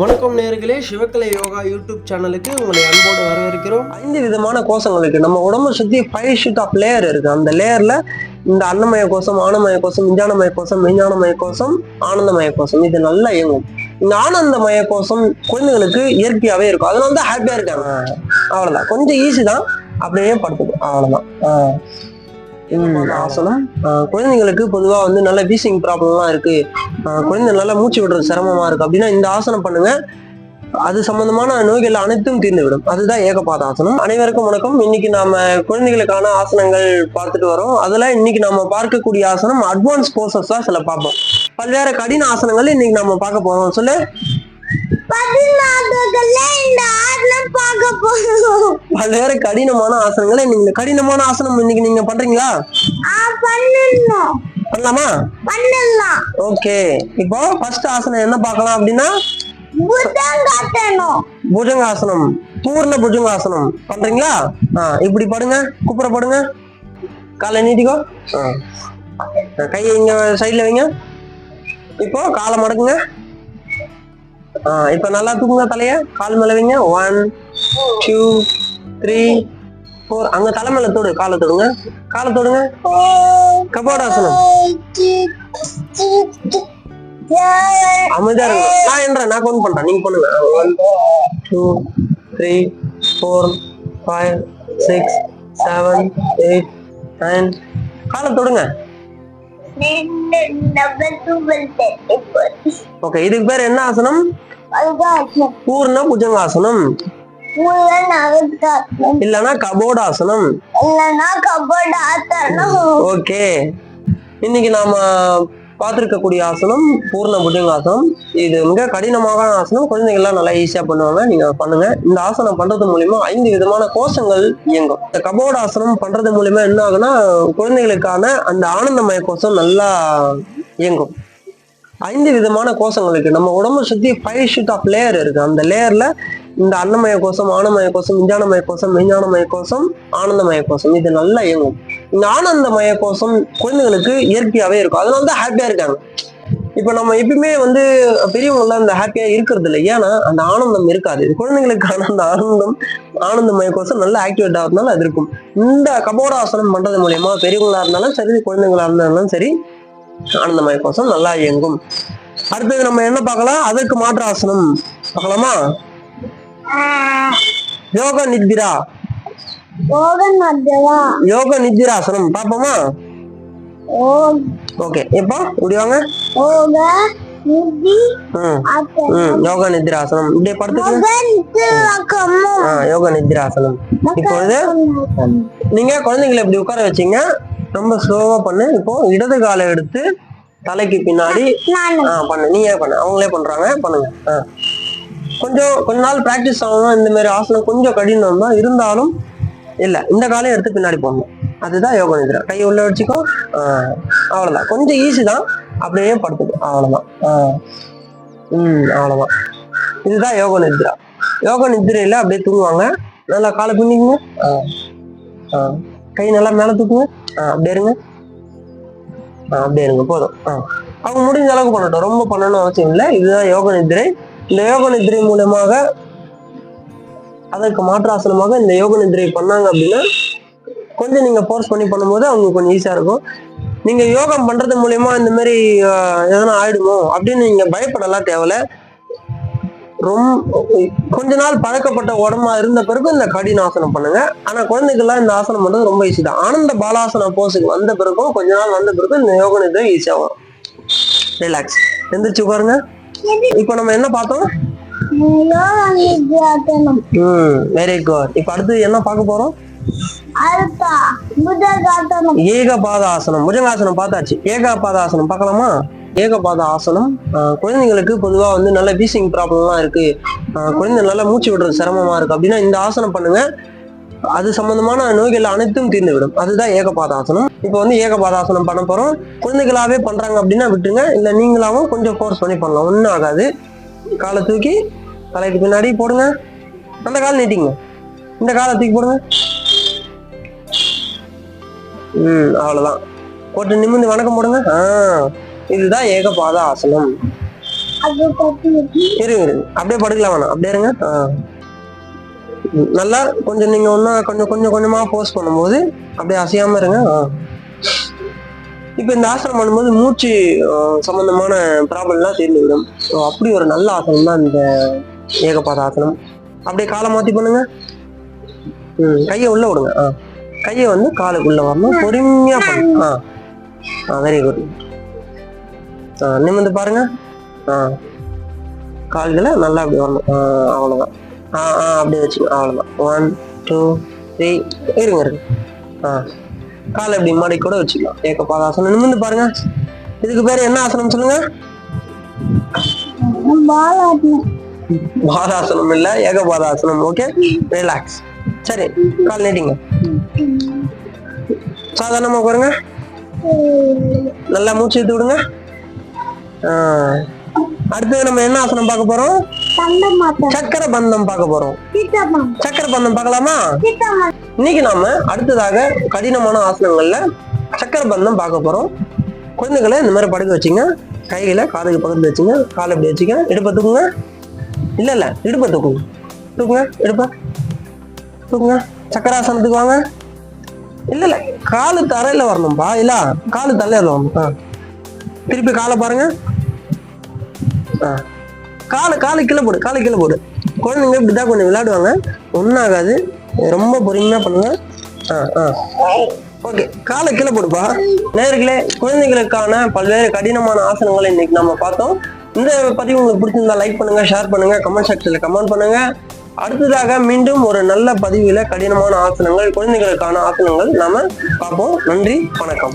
வணக்கம் நேர்களே சிவக்கலை யோகா யூடியூப் சேனலுக்கு உங்களை அன்போடு வரவேற்கிறோம். ஐந்து விதமான கோஷங்களுக்கு நம்ம உடம்பு சுத்தி ஃபைவ் ஷீட் ஆஃப் லேயர் இருக்கு. அந்த லேயர்ல இந்த அன்னமய கோஷம் ஆனமய கோஷம் விஞ்ஞானமய கோஷம் மெஞ்ஞானமய கோஷம் ஆனந்தமய கோஷம் இது நல்லா இயங்கும். இந்த ஆனந்தமய கோஷம் குழந்தைகளுக்கு இயற்கையாவே இருக்கும். அதனால தான் ஹாப்பியா இருக்காங்க. அவ்வளவுதான். கொஞ்சம் ஈஸி தான். அப்படியே படுத்துக்கும். அவ்வளவுதான். ஆஹ் குழந்தைங்களுக்கு பொதுவா வந்து நல்ல வீசிங் ப்ராப்ளம்லாம் இருக்கு. குழந்தை நல்லா மூச்சு விடுறது சிரமமா இருக்கு. அப்படின்னா இந்த ஆசனம் பண்ணுங்க. அது சம்பந்தமான நோய்கள் அனைத்தும் தீர்ந்து விடும் அதுதான் ஏகபாத ஆசனம். அனைவருக்கும் வணக்கம். இன்னைக்கு நாம குழந்தைகளுக்கான ஆசனங்கள் பார்த்துட்டு வரோம். அதுல இன்னைக்கு நாம பார்க்கக்கூடிய ஆசனம் அட்வான்ஸ் போர்சஸ் தான் சில பார்ப்போம். பல்வேறு கடின ஆசனங்கள் இன்னைக்கு நாம பார்க்க போறோம். சொல்லு. பல்வேறு கடினமான ஆசனங்களை நீங்க கடினமான ஆசனம் இன்னைக்கு நீங்க பண்றீங்களா? பண்ணலாமா? பண்ணலாம் ஓகே. இப்போ ஃபர்ஸ்ட் ஆசனம் என்ன பார்க்கலாம் அப்படின்னா? புஜங்காசனம். பூர்ண புஜங்காசனம். பண்றீங்களா? ஆ இப்படி படுங்க. குப்புற படுங்க. காலை நீட்டிக்கோ. கையை இங்க சைடுல வைங்க. இப்போ காலை மடக்குங்க. இப்போ நல்லா தூக்குங்க தலைய. கால் மேல வைங்க ஒன் டூ த்ரீ ஃபோர் அங்க தலை மேல தொடு. காலை தொடுங்க. காலை தொடுங்க. கபாடாசனம் அமைதியா இருங்க. நான் என்றேன் நான் கவுண்ட் பண்றேன். நீங்க பண்ணுங்க. One two three four five six seven eight nine காலை தொடுங்க. ஓகே இதுக்கு பேர் என்ன ஆசனம்? பூர்ண புஜங்காசனம். இல்லனா கபோடாசனம். இல்லைன்னா கபோர்டு ஆத்தணும் ஓகே. இன்னைக்கு நாம பார்த்திருக்கக்கூடிய ஆசனம் பூர்ண புஜங்காசனம். இது மிக கடினமான ஆசனம். குழந்தைங்கள்லாம் நல்லா ஈஸியா பண்ணுவாங்க. நீங்க பண்ணுங்க. இந்த ஆசனம் பண்றது மூலியமா ஐந்து விதமான கோஷங்கள் இயங்கும். இந்த கபோட ஆசனம் பண்றது மூலியமா என்ன ஆகுனா குழந்தைகளுக்கான அந்த ஆனந்தமய கோஷம் நல்லா இயங்கும். ஐந்து விதமான கோஷங்களுக்கு நம்ம உடம்ப சுத்தி ஃபைவ் ஷீட் ஆஃப் லேயர் இருக்கு. அந்த லேயர்ல இந்த அன்னமய கோஷம் ஆனமய கோஷம் விஞ்ஞானமய கோஷம் விஞ்ஞானமய கோஷம் ஆனந்தமய கோஷம். இது நல்லா இயங்கும். இந்த ஆனந்தமய கோஷம் குழந்தைகளுக்கு இயற்கையாவே இருக்கும். அதனால தான் ஹாப்பியா இருக்காங்க. இப்ப நம்ம எப்பயுமே வந்து பெரியவங்களாம் அந்த ஹாப்பியா இருக்கிறது இல்லை. ஏன்னா அந்த ஆனந்தம் இருக்காது. குழந்தைங்களுக்கான அந்த ஆனந்தம் ஆனந்தமய கோஷம் நல்லா ஆக்டிவேட் ஆகிறதுனால அது இருக்கும். இந்த கபோடாசனம் பண்றது மூலியமா பெரியவங்களா இருந்தாலும் சரி குழந்தைங்களா இருந்தாலும் சரி ஆனந்தமய கோஷம் நல்லா இயங்கும். அடுத்தது நம்ம என்ன பார்க்கலாம்? அதற்கு மாற்று ஆசனம் பார்க்கலாமா? யோக நித்ரா. யோக நித்ராசனம். பார்ப்போமா? ஓம். ஓகே. இப்போ இப்படி வாங்க. ஓக நிதி ம். ஆத்தனம் ம். யோக நித்ராசனம். இப்படியே ஆ யோக நித்ராசனம். இப்பொழுது நீங்க குழந்தைங்களை இப்படி உட்கார வச்சீங்க. ரொம்ப ஸ்லோவா பண்ணு. இப்போ இடது காலை எடுத்து தலைக்கு பின்னாடி பண்ணு. நீயே பண்ணு. அவங்களே பண்றாங்க. பண்ணுங்க. கொஞ்சம் கொஞ்ச நாள் ப்ராக்டிஸ் ஆகணும் இந்த மாதிரி ஆசனம் கொஞ்சம் கடினம் தான். இருந்தாலும் இல்ல இந்த காலையும் எடுத்து பின்னாடி போடணும். அதுதான் யோக நித்ரா. கை உள்ள வச்சுக்கோ. அவ்வளவுதான். கொஞ்சம் ஈஸி தான். அப்படியே படுத்துக்கும் அவ்வளவுதான். ஆ. ம் அவ்வளவுதான். இதுதான் யோக நித்ரா. யோக நித்ரையில அப்படியே தூங்குவாங்க. நல்லா காலை பின்னிக்குங்க. ஆ. ஆ. கை நல்லா மேல தூக்குங்க. ஆ, அப்படியே இருங்க. ஆ, அப்படியே இருங்க போதும். ஆ. அவங்க முடிஞ்ச அளவுக்கு பண்ணட்டும். ரொம்ப பண்ணணும் அவசியம் இல்லை. இதுதான் யோக நிதிரை. இந்த யோக நிதிரை மூலமாக அதற்கு மாற்றாசனமாக இந்த யோக நிதிரை பண்ணாங்க அப்படின்னா கொஞ்சம் நீங்க ஃபோர்ஸ் பண்ணி பண்ணும்போது அவங்களுக்கு கொஞ்சம் ஈஸியாக இருக்கும். நீங்கள் யோகம் பண்றது மூலியமா இந்த மாதிரி எதனா ஆயிடுமோ அப்படின்னு நீங்க பயப்படலாம் தேவையில்ல. ரொம்ப கொஞ்ச நாள் பழக்கப்பட்ட உடம்பா இருந்த பிறகு இந்த கடினாசனம் பண்ணுங்க. ஆனா குழந்தைகள்லாம் இந்த ஆசனம் பண்றது ரொம்ப ஈஸி தான். ஆனந்த பாலாசன போஸுக்கு வந்த பிறகும் கொஞ்ச நாள் வந்த பிறகு இந்த யோக நிதிரை ஈஸியா வரும். ரிலாக்ஸ் எந்திரிச்சு உட்காருங்க. இப்போ நம்ம என்ன பார்த்தோம்? வெரி குட் இப்போ அடுத்து என்ன பார்க்க போறோம்? ஏகபாத ஆசனம் புஜங்காசனம் பார்த்தாச்சு. ஏகபாத ஆசனம் பார்க்கலாமா? ஏகபாத ஆசனம் ஆஹ், குழந்தைங்களுக்கு பொதுவா வந்து நல்ல வீசிங் ப்ராப்ளம்லாம் இருக்கு. குழந்தை நல்லா மூச்சு விடுறது சிரமமா இருக்கு. அப்படின்னா இந்த ஆசனம் பண்ணுங்க. அது சம்பந்தமான நோய்கள் அனைத்தும் தீர்ந்து விடும் அதுதான் ஏகபாத ஆசனம் இப்போ வந்து ஏகபாதாசனம் பண்ண போறோம். குழந்தைகளாவே பண்றாங்க அப்படின்னா விட்டுருங்க. இல்ல நீங்களாவும் கொஞ்சம் ஃபோர்ஸ் பண்ணி பண்ணலாம். ஒன்றும் ஆகாது. காலை தூக்கி தலைக்கு பின்னாடி போடுங்க. அந்த கால் நீட்டிங்க. இந்த காலை தூக்கி போடுங்க. ம் அவ்வளவுதான். போட்டு நிமிர்ந்து வணக்கம் போடுங்க. ஆ இதுதான் ஏகபாத ஆசனம். இருங்க இருங்க அப்படியே படுக்கலாம் வேணாம். அப்படியே இருங்க. ஆ. நல்லா கொஞ்சம் நீங்க ஒன்னா கொஞ்சம் கொஞ்சம் கொஞ்சமா போஸ்ட் பண்ணும்போது அப்படியே அசையாம இருங்க. இப்போ இந்த ஆசனம் பண்ணும்போது மூச்சு சம்பந்தமான ப்ராப்ளம்லாம் தீர்ந்து விடும் ஸோ அப்படி ஒரு நல்ல ஆசனம் தான் இந்த ஏகபாத ஆசனம். அப்படியே காலை மாத்தி பண்ணுங்க. ம் கையை உள்ள விடுங்க. ஆ. கையை வந்து காலுக்குள்ள வரணும் பொறுமையா பண்ணுங்க ஆ. ஆ வெரி குட் ஆ நிமிர்ந்து பாருங்க. ஆ. கால்களை நல்லா அப்படி வரணும் ஆ, அவ்வளவுதான். ஆ ஆ அப்படியே வச்சுங்க அவ்வளவுதான். ஒன் டூ த்ரீ இருங்க இருங்க. ஆ. காலை இப்படி மாடி கூட வச்சுக்கலாம். ஏக்க பாதாசனம் நிமிர்ந்து பாருங்க. இதுக்கு பேர் என்ன ஆசனம் சொல்லுங்க? பாதாசனம் இல்ல ஏகபாதாசனம். ஓகே ரிலாக்ஸ் சரி கால் நீட்டிங்க. சாதாரணமா உட்காருங்க. நல்லா மூச்சு எடுத்து விடுங்க. ஆ. அடுத்தது நம்ம என்ன ஆசனம் பார்க்க போறோம்? சக்கர பந்தம் பார்க்க போறோம். சக்கர பந்தம் பார்க்கலாமா? இன்னைக்கு நாம அடுத்ததாக கடினமான ஆசனங்கள்ல சக்கர பந்தம் பார்க்க போறோம். குழந்தைகளை இந்த மாதிரி படுக்க வச்சுங்க. கையில காதுக்கு பக்கத்துல வச்சுங்க. காலை இப்படி வச்சுங்க. இடுப்பை தூக்குங்க. இல்ல இல்ல இடுப்பை தூக்குங்க. தூக்குங்க இடுப்பா. தூங்க சக்கராசனத்துக்கு வாங்க இல்ல இல்ல காலு தரையில வரணும்பா இல்ல காலு தலையில வரணும். ஆ. திருப்பி காலை பாருங்க. ஆ. காலை காலை கீழே போடு காலை கீழே போடு. குழந்தைங்க இப்படிதான் கொஞ்சம் விளையாடுவாங்க. ஒன்றாகாது ரொம்ப பொறுமையா பண்ணுங்க. ஆ ஆ. ஓகே காலை கீழே போடுப்பா. நேர்களே குழந்தைகளுக்கான பல்வேறு கடினமான ஆசனங்களை இன்னைக்கு நம்ம பார்த்தோம். இந்த பதிவு உங்களுக்கு பிடிச்சிருந்தா லைக் பண்ணுங்க ஷேர் பண்ணுங்க கமெண்ட் செக்ஷன்ல கமெண்ட் பண்ணுங்க. அடுத்ததாக மீண்டும் ஒரு நல்ல பதிவில கடினமான ஆசனங்கள் குழந்தைகளுக்கான ஆசனங்கள் நாம பார்ப்போம். நன்றி வணக்கம்.